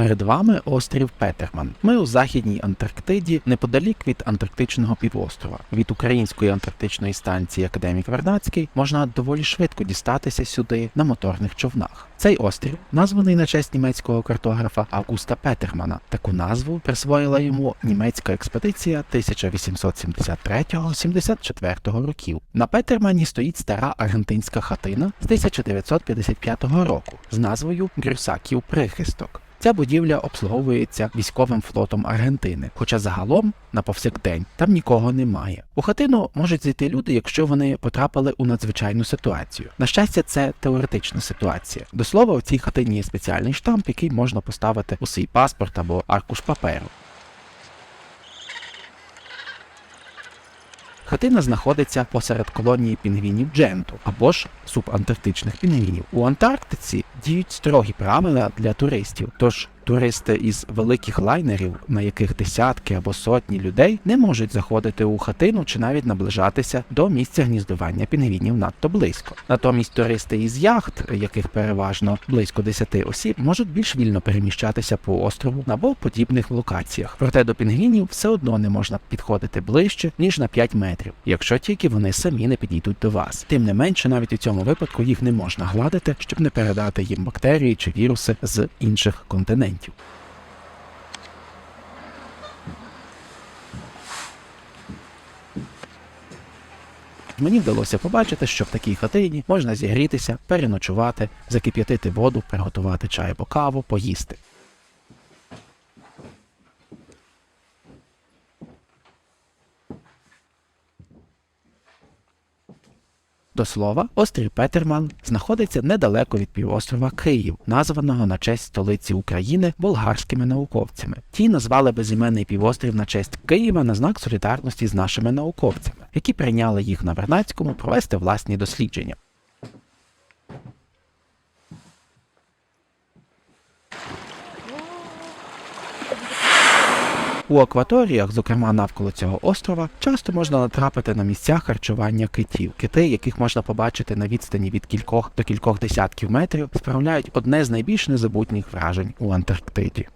Перед вами острів Петерман. Ми у західній Антарктиді, неподалік від Антарктичного півострова. Від української антарктичної станції Академік Вернадський можна доволі швидко дістатися сюди на моторних човнах. Цей острів названий на честь німецького картографа Августа Петермана. Таку назву присвоїла йому німецька експедиція 1873-74 років. На Петермані стоїть стара аргентинська хатина з 1955 року з назвою Грюсаків Прихисток. Ця будівля обслуговується військовим флотом Аргентини, хоча загалом на повсякдень там нікого немає. У хатину можуть зайти люди, якщо вони потрапили у надзвичайну ситуацію. На щастя, це теоретична ситуація. До слова, у цій хатині є спеціальний штамп, який можна поставити у свій паспорт або аркуш паперу. Хатина знаходиться посеред колонії пінгвінів Дженту або ж субантарктичних пінгвінів. У Антарктиці діють строгі правила для туристів, тож туристи із великих лайнерів, на яких десятки або сотні людей, не можуть заходити у хатину чи навіть наближатися до місця гніздування пінгвінів надто близько. Натомість туристи із яхт, яких переважно близько 10 осіб, можуть більш вільно переміщатися по острову або подібних локаціях. Проте до пінгвінів все одно не можна підходити ближче ніж на 5 метрів, якщо тільки вони самі не підійдуть до вас. Тим не менше, навіть у цьому випадку їх не можна гладити, щоб не передати їм бактерії чи віруси з інших континентів. Мені вдалося побачити, що в такій хатині можна зігрітися, переночувати, закип'ятити воду, приготувати чай або каву, поїсти. До слова, острів Петерман знаходиться недалеко від півострова Київ, названого на честь столиці України болгарськими науковцями. Ті назвали безіменний півострів на честь Києва на знак солідарності з нашими науковцями, які прийняли їх на Вернацькому провести власні дослідження. У акваторіях, зокрема навколо цього острова, часто можна натрапити на місця харчування китів. Кити, яких можна побачити на відстані від кількох до кількох десятків метрів, справляють одне з найбільш незабутніх вражень у Антарктиді.